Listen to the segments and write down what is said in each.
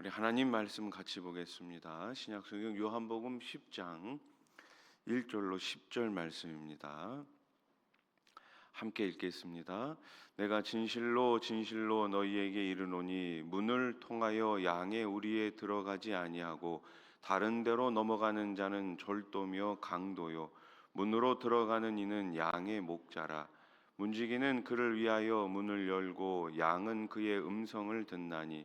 우리 하나님 말씀 같이 보겠습니다. 신약 성경 요한복음 10장 1절로 10절 말씀입니다. 함께 읽겠습니다. 내가 진실로 진실로 너희에게 이르노니 문을 통하여 양의 우리에 들어가지 아니하고 다른 데로 넘어가는 자는 절도며 강도요 문으로 들어가는 이는 양의 목자라 문지기는 그를 위하여 문을 열고 양은 그의 음성을 듣나니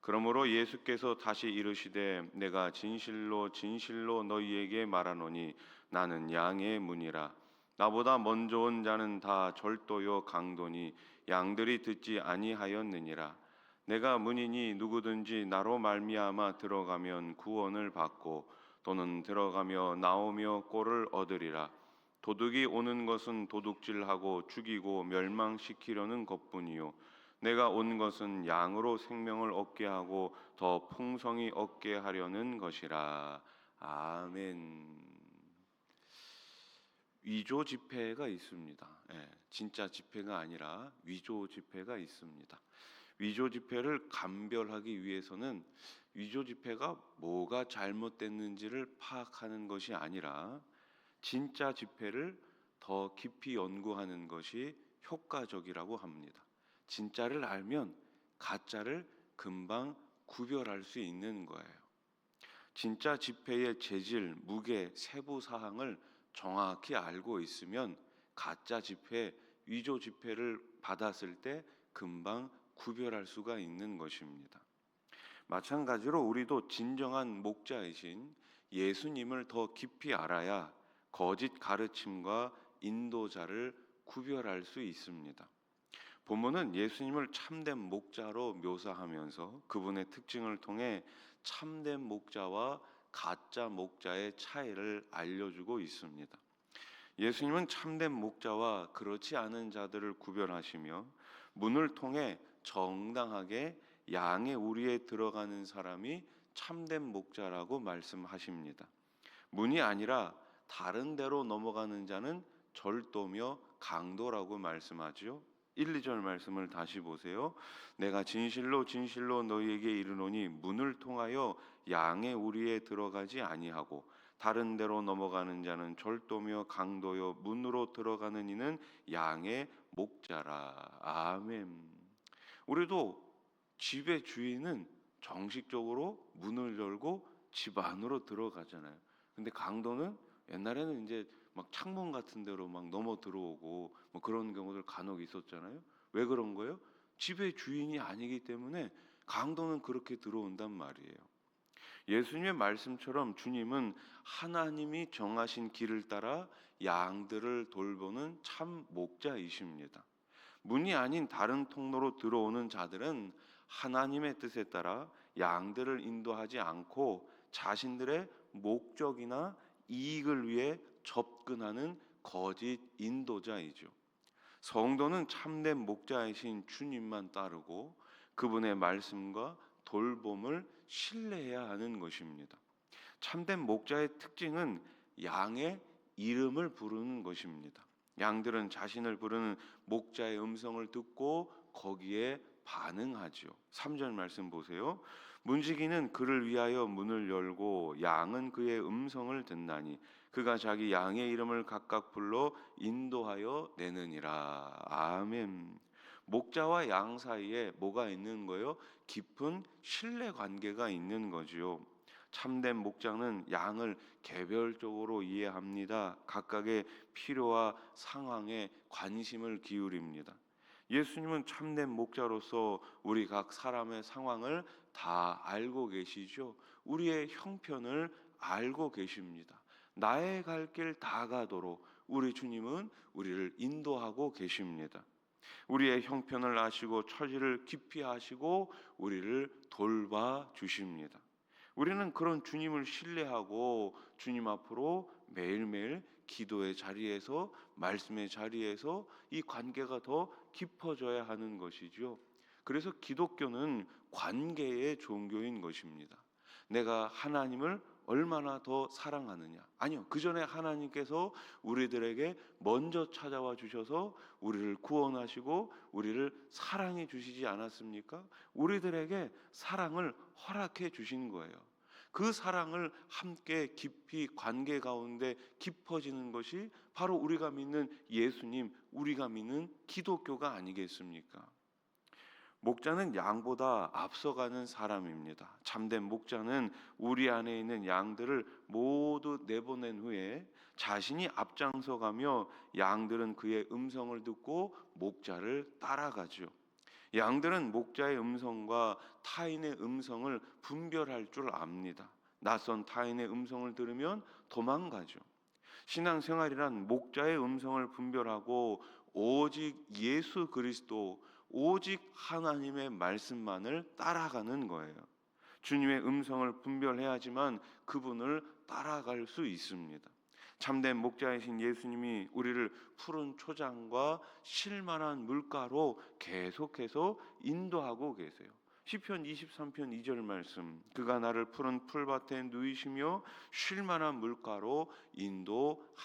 그러므로 예수께서 다시 이르시되 내가 진실로 진실로 너희에게 말하노니 나는 양의 문이라. 나보다 먼저 온 자는 다 절도요 강도니 양들이 듣지 아니하였느니라. 내가 문이니 누구든지 나로 말미암아 들어가면 구원을 받고 또는 들어가며 나오며 꼴을 얻으리라. 도둑이 오는 것은 도둑질하고 죽이고 멸망시키려는 것뿐이요 내가 온 것은 양으로 생명을 얻게 하고 더 풍성히 얻게 하려는 것이라 아멘. 위조 지폐가 있습니다. 예, 진짜 지폐가 아니라 위조 지폐가 있습니다. 위조 지폐를 감별하기 위해서는 위조 지폐가 뭐가 잘못됐는지를 파악하는 것이 아니라 진짜 지폐를 더 깊이 연구하는 것이 효과적이라고 합니다. 진짜를 알면 가짜를 금방 구별할 수 있는 거예요. 진짜 지폐의 재질, 무게, 세부 사항을 정확히 알고 있으면 가짜 지폐, 위조 지폐를 받았을 때 금방 구별할 수가 있는 것입니다. 마찬가지로 우리도 진정한 목자이신 예수님을 더 깊이 알아야 거짓 가르침과 인도자를 구별할 수 있습니다. 본문은 예수님을 참된 목자로 묘사하면서 그분의 특징을 통해 참된 목자와 가짜 목자의 차이를 알려주고 있습니다. 예수님은 참된 목자와 그렇지 않은 자들을 구별하시며 문을 통해 정당하게 양의 우리에 들어가는 사람이 참된 목자라고 말씀하십니다. 문이 아니라 다른 데로 넘어가는 자는 절도며 강도라고 말씀하지요. 1, 2절 말씀을 다시 보세요. 내가 진실로 진실로 너희에게 이르노니 문을 통하여 양의 우리에 들어가지 아니하고 다른 데로 넘어가는 자는 절도며 강도요 문으로 들어가는 이는 양의 목자라. 아멘. 우리도 집의 주인은 정식적으로 문을 열고 집 안으로 들어가잖아요. 근데 강도는 옛날에는 이제 막 창문 같은 데로 막 넘어 들어오고 뭐 그런 경우들 간혹 있었잖아요. 왜 그런 거예요? 집의 주인이 아니기 때문에 강도는 그렇게 들어온단 말이에요. 예수님의 말씀처럼 주님은 하나님이 정하신 길을 따라 양들을 돌보는 참 목자이십니다. 문이 아닌 다른 통로로 들어오는 자들은 하나님의 뜻에 따라 양들을 인도하지 않고 자신들의 목적이나 이익을 위해 접근하는 거짓 인도자이죠. 성도는 참된 목자이신 주님만 따르고 그분의 말씀과 돌봄을 신뢰해야 하는 것입니다. 참된 목자의 특징은 양의 이름을 부르는 것입니다. 양들은 자신을 부르는 목자의 음성을 듣고 거기에 반응하죠. 3절 말씀 보세요. 문지기는 그를 위하여 문을 열고 양은 그의 음성을 듣나니 그가 자기 양의 이름을 각각 불러 인도하여 내느니라. 아멘. 목자와 양 사이에 뭐가 있는 거요? 깊은 신뢰 관계가 있는 거지요. 참된 목자는 양을 개별적으로 이해합니다. 각각의 필요와 상황에 관심을 기울입니다. 예수님은 참된 목자로서 우리 각 사람의 상황을 다 알고 계시죠. 우리의 형편을 알고 계십니다. 나의 갈 길 다 가도록 우리 주님은 우리를 인도하고 계십니다. 우리의 형편을 아시고 처지를 깊이 아시고 우리를 돌봐 주십니다. 우리는 그런 주님을 신뢰하고 주님 앞으로 매일매일 기도의 자리에서 말씀의 자리에서 이 관계가 더 깊어져야 하는 것이죠. 그래서 기독교는 관계의 종교인 것입니다. 내가 하나님을 얼마나 더 사랑하느냐. 아니요. 그 전에 하나님께서 우리들에게 먼저 찾아와 주셔서 우리를 구원하시고 우리를 사랑해 주시지 않았습니까? 우리들에게 사랑을 허락해 주신 거예요. 그 사랑을 함께 깊이 관계 가운데 깊어지는 것이 바로 우리가 믿는 예수님, 우리가 믿는 기독교가 아니겠습니까? 목자는 양보다 앞서가는 사람입니다. 참된 목자는 우리 안에 있는 양들을 모두 내보낸 후에 자신이 앞장서 가며 양들은 그의 음성을 듣고 목자를 따라가죠. 양들은 목자의 음성과 타인의 음성을 분별할 줄 압니다. 낯선 타인의 음성을 들으면 도망가죠. 신앙생활이란 목자의 음성을 분별하고 오직 예수 그리스도 오직 하나님의 말씀만을 따라가는 거예요. 주님의 음성을 분별해야지만 그분을 따라갈 수 있습니다. 참된 목자이신 예수님이 우리를 푸른 초장과 실만한 물가로 계속해서 인도하고 계세요. 시편 23편 2절 말씀 그가 나를 푸른 풀밭에 누이시며 쉴 만한 물가로 인도하시는도다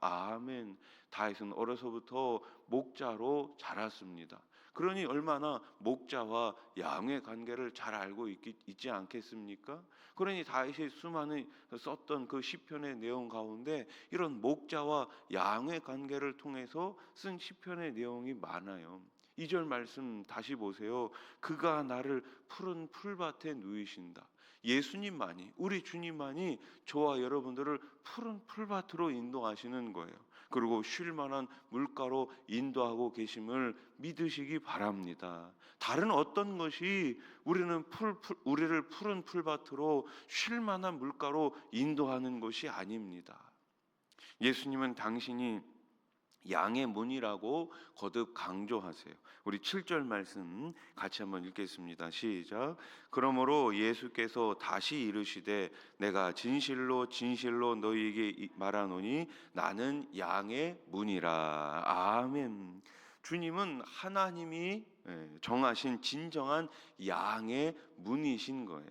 아멘 다윗은 어려서부터 목자로 자랐습니다 그러니 얼마나 목자와 양의 관계를 잘 알고 있기, 있지 않겠습니까? 그러니 다윗이 수많은 썼던 그 시편의 내용 가운데 이런 목자와 양의 관계를 통해서 쓴 시편의 내용이 많아요. 2절 말씀 다시 보세요. 그가 나를 푸른 풀밭에 누이신다. 예수님만이 우리 주님만이 저와 여러분들을 푸른 풀밭으로 인도하시는 거예요. 그리고 쉴 만한 물가로 인도하고 계심을 믿으시기 바랍니다. 다른 어떤 것이 우리는 풀, 풀 우리를 푸른 풀밭으로 쉴 만한 물가로 인도하는 것이 아닙니다. 예수님은 당신이 양의 문이라고 거듭 강조하세요. 우리 7절 말씀 같이 한번 읽겠습니다. 시작. 그러므로 예수께서 다시 이르시되 내가 진실로 진실로 너희에게 말하노니 나는 양의 문이라. 아멘. 주님은 하나님이 예, 정하신 진정한 양의 문이신 거예요.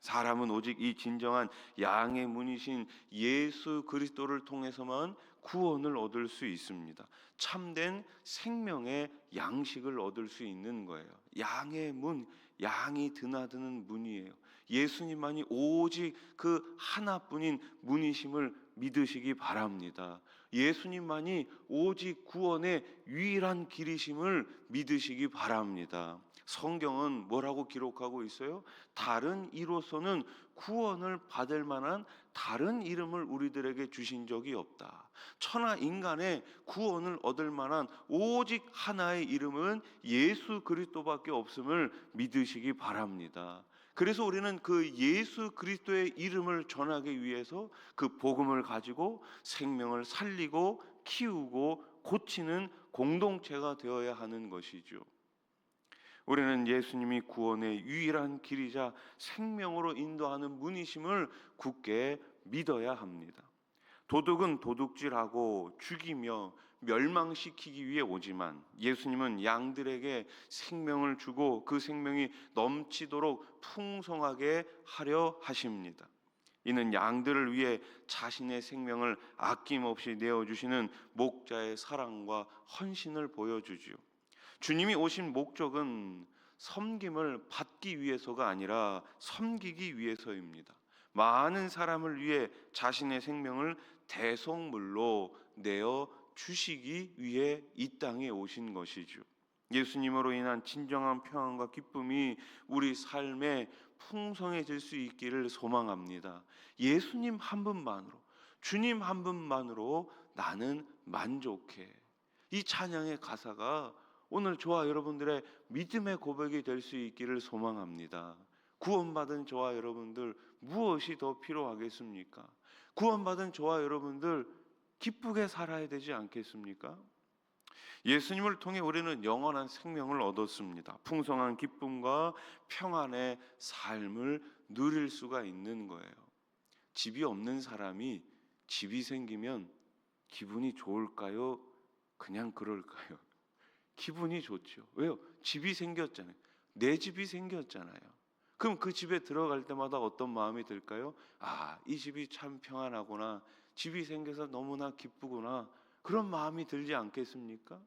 사람은 오직 이 진정한 양의 문이신 예수 그리스도를 통해서만 구원을 얻을 수 있습니다. 참된 생명의 양식을 얻을 수 있는 거예요. 양의 문, 양이 드나드는 문이에요. 예수님만이 오직 그 하나뿐인 문이심을 믿으시기 바랍니다. 예수님만이 오직 구원의 유일한 길이심을 믿으시기 바랍니다. 성경은 뭐라고 기록하고 있어요? 다른 이로서는 구원을 받을 만한 다른 이름을 우리들에게 주신 적이 없다. 천하 인간의 구원을 얻을 만한 오직 하나의 이름은 예수 그리스도밖에 없음을 믿으시기 바랍니다. 그래서 우리는 그 예수 그리스도의 이름을 전하기 위해서 그 복음을 가지고 생명을 살리고 키우고 고치는 공동체가 되어야 하는 것이죠. 우리는 예수님이 구원의 유일한 길이자 생명으로 인도하는 문이심을 굳게 믿어야 합니다. 도둑은 도둑질하고 죽이며 멸망시키기 위해 오지만 예수님은 양들에게 생명을 주고 그 생명이 넘치도록 풍성하게 하려 하십니다. 이는 양들을 위해 자신의 생명을 아낌없이 내어주시는 목자의 사랑과 헌신을 보여주지요. 주님이 오신 목적은 섬김을 받기 위해서가 아니라 섬기기 위해서입니다. 많은 사람을 위해 자신의 생명을 대속물로 내어 주시기 위해 이 땅에 오신 것이죠. 예수님으로 인한 진정한 평안과 기쁨이 우리 삶에 풍성해질 수 있기를 소망합니다. 예수님 한 분만으로, 주님 한 분만으로 나는 만족해. 이 찬양의 가사가 오늘 저와 여러분들의 믿음의 고백이 될 수 있기를 소망합니다. 구원받은 저와 여러분들 무엇이 더 필요하겠습니까? 구원받은 저와 여러분들 기쁘게 살아야 되지 않겠습니까? 예수님을 통해 우리는 영원한 생명을 얻었습니다. 풍성한 기쁨과 평안의 삶을 누릴 수가 있는 거예요. 집이 없는 사람이 집이 생기면 기분이 좋을까요? 그냥 그럴까요? 기분이 좋죠. 왜요? 집이 생겼잖아요. 내 집이 생겼잖아요. 그럼 그 집에 들어갈 때마다 어떤 마음이 들까요? 아, 이 집이 참 평안하구나. 집이 생겨서 너무나 기쁘구나. 그런 마음이 들지 않겠습니까?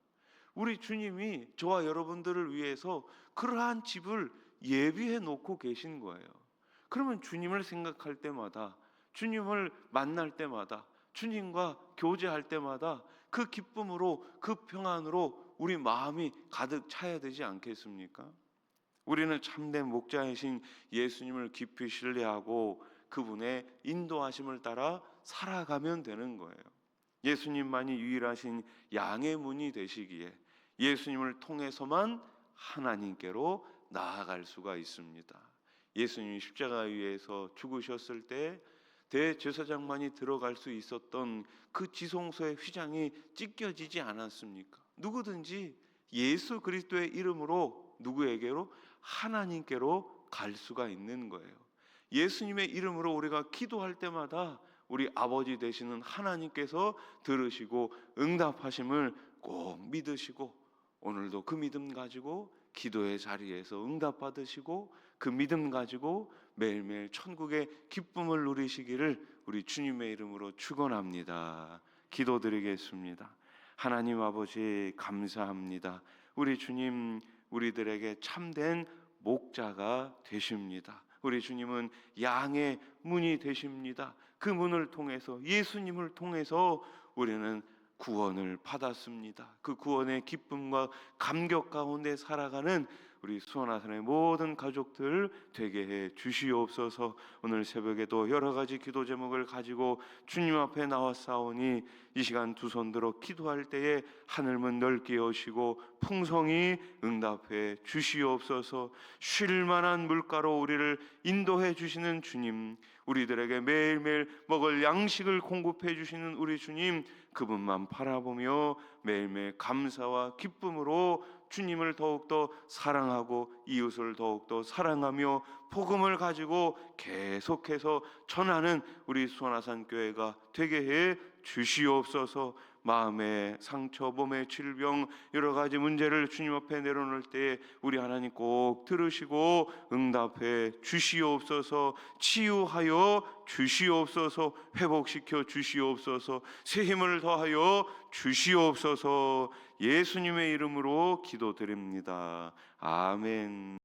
우리 주님이 저와 여러분들을 위해서 그러한 집을 예비해 놓고 계신 거예요. 그러면 주님을 생각할 때마다 주님을 만날 때마다 주님과 교제할 때마다 그 기쁨으로 그 평안으로 우리 마음이 가득 차야 되지 않겠습니까? 우리는 참된 목자이신 예수님을 깊이 신뢰하고 그분의 인도하심을 따라 살아가면 되는 거예요. 예수님만이 유일하신 양의 문이 되시기에 예수님을 통해서만 하나님께로 나아갈 수가 있습니다. 예수님이 십자가 위에서 죽으셨을 때 대제사장만이 들어갈 수 있었던 그 지성소의 휘장이 찢겨지지 않았습니까? 누구든지 예수 그리스도의 이름으로 누구에게로 하나님께로 갈 수가 있는 거예요. 예수님의 이름으로 우리가 기도할 때마다 우리 아버지 되시는 하나님께서 들으시고 응답하심을 꼭 믿으시고 오늘도 그 믿음 가지고 기도의 자리에서 응답 받으시고 그 믿음 가지고 매일매일 천국의 기쁨을 누리시기를 우리 주님의 이름으로 축원합니다. 기도드리겠습니다. 하나님 아버지 감사합니다. 우리 주님 우리들에게 참된 목자가 되십니다. 우리 주님은 양의 문이 되십니다. 그 문을 통해서 예수님을 통해서 우리는 구원을 받았습니다. 그 구원의 기쁨과 감격 가운데 살아가는 우리 수원하산의 모든 가족들 되게 해 주시옵소서. 오늘 새벽에도 여러 가지 기도 제목을 가지고 주님 앞에 나왔사오니 이 시간 두 손 들어 기도할 때에 하늘문 넓게 여시고 풍성히 응답해 주시옵소서. 쉴 만한 물가로 우리를 인도해 주시는 주님, 우리들에게 매일매일 먹을 양식을 공급해 주시는 우리 주님, 그분만 바라보며 매일매일 감사와 기쁨으로 주님을 더욱더 사랑하고 이웃을 더욱더 사랑하며 복음을 가지고 계속해서 전하는 우리 수원아산 교회가 되게 해 주시옵소서. 마음의 상처, 몸의 질병 여러 가지 문제를 주님 앞에 내려놓을 때 우리 하나님 꼭 들으시고 응답해 주시옵소서. 치유하여 주시옵소서. 회복시켜 주시옵소서. 새 힘을 더하여 주시옵소서. 예수님의 이름으로 기도드립니다. 아멘.